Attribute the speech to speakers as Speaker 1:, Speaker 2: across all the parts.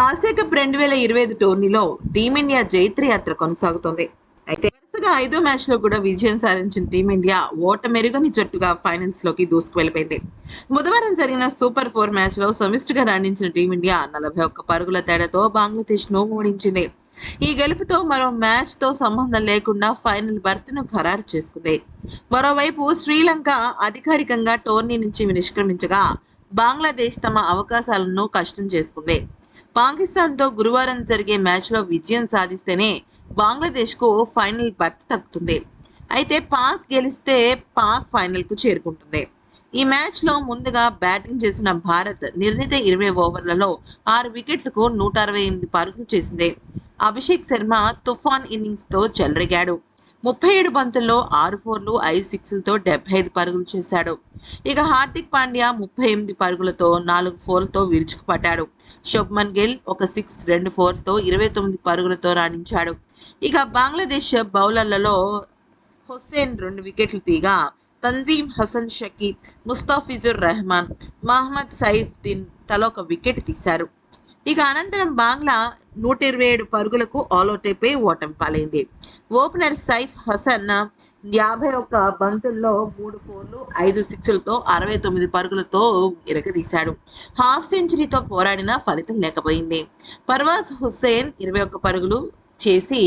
Speaker 1: Asia cup రెండు వేల ఇరవై ఐదు టోర్నీలో టీమిండియా జైత్ర యాత్ర కొనసాగుతోంది. అయితే వరుసగా ఐదో మ్యాచ్లో కూడా విజయం సాధించిన టీమిండియా ఓట మెరుగని జట్టుగా ఫైనల్స్లోకి దూసుకువెళ్ళిపోయింది. బుధవారం జరిగిన సూపర్ ఫోర్ మ్యాచ్లో సమిష్టిగా రాణించిన టీమిండియా నలభై ఒక్క పరుగుల తేడాతో బంగ్లాదేశ్ను ఓడించింది ఈ గెలుపుతో మరో మ్యాచ్తో సంబంధం లేకుండా ఫైనల్ బర్త్ను ఖరారు చేసుకుంది. మరోవైపు శ్రీలంక అధికారికంగా టోర్నీ నుంచి నిష్క్రమించగా బంగ్లాదేశ్ తమ అవకాశాలను కష్టం చేసుకుంది. పాకిస్తాన్తో గురువారం జరిగే మ్యాచ్లో విజయం సాధిస్తేనే బంగ్లాదేశ్కు ఫైనల్ బర్త్ తగ్గుతుంది. అయితే పాక్ గెలిస్తే పాక్ ఫైనల్కు చేరుకుంటుంది. ఈ మ్యాచ్లో ముందుగా బ్యాటింగ్ చేసిన భారత్ నిర్ణీత ఇరవై ఓవర్లలో ఆరు వికెట్లకు నూట అరవై ఎనిమిది పరుగులు చేసింది. అభిషేక్ శర్మ తుఫాన్ ఇన్నింగ్స్తో చెలరేగాడు. ముప్పై ఏడు బంతుల్లో ఆరు ఫోర్లు ఐదు సిక్స్లతో డెబ్బై ఐదు పరుగులు చేశాడు. ఇక హార్దిక్ పాండ్యా ముప్పై ఎనిమిది పరుగులతో నాలుగు ఫోర్లతో విరుచుకుపడ్డాడు. శుభ్మన్ గిల్ ఒక సిక్స్ రెండు ఫోర్లతో ఇరవై తొమ్మిది పరుగులతో రాణించాడు. ఇక బంగ్లాదేశ్ బౌలర్లలో హుస్సేన్ రెండు వికెట్లు తీగా తన్జీమ్ హసన్ షకీబ్ ముస్తాఫిజుర్ రెహమాన్ మహమ్మద్ సైఫ్దీన్ తలో ఒక వికెట్ తీశారు. ఇక అనంతరం బంగ్లా నూట ఇరవై ఏడు పరుగులకు ఆల్అౌట్ అయిపోయి ఓటమి పాలైంది. ఓపెనర్ సైఫ్ హసన్ యాభై ఒక్క బంతుల్లో మూడు ఫోర్లు ఐదు సిక్స్లతో అరవై తొమ్మిది పరుగులతో ఇరగదీశాడు. హాఫ్ సెంచరీతో పోరాడినా ఫలితం లేకపోయింది. పర్వాజ్ హుస్సేన్ ఇరవై ఒక్క పరుగులు చేసి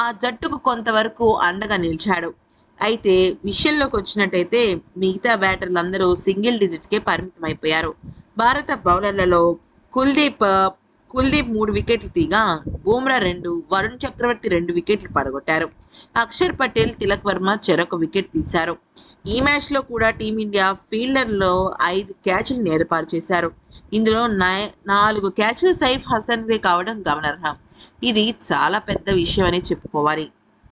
Speaker 1: ఆ జట్టుకు కొంతవరకు అండగా నిలిచాడు. అయితే విషయంలోకి వచ్చినట్టయితే మిగతా బ్యాటర్లందరూ సింగిల్ డిజిట్కే పరిమితం అయిపోయారు భారత బౌలర్లలో కుల్దీప్ కుల్దీప్ మూడు వికెట్లు తీగా బూమ్రా రెండు వరుణ్ చక్రవర్తి రెండు వికెట్లు పడగొట్టారు. అక్షర్ పటేల్ తిలక్ వర్మ చెరొక వికెట్ తీశారు. ఈ మ్యాచ్లో కూడా టీమిండియా ఫీల్డర్లో ఐదు క్యాచ్లు నేర్పాటు చేశారు. ఇందులో నై- నాలుగు క్యాచ్లు సైఫ్ హసన్వే కావడం గమనార్హం. ఇది చాలా పెద్ద విషయం అని చెప్పుకోవాలి.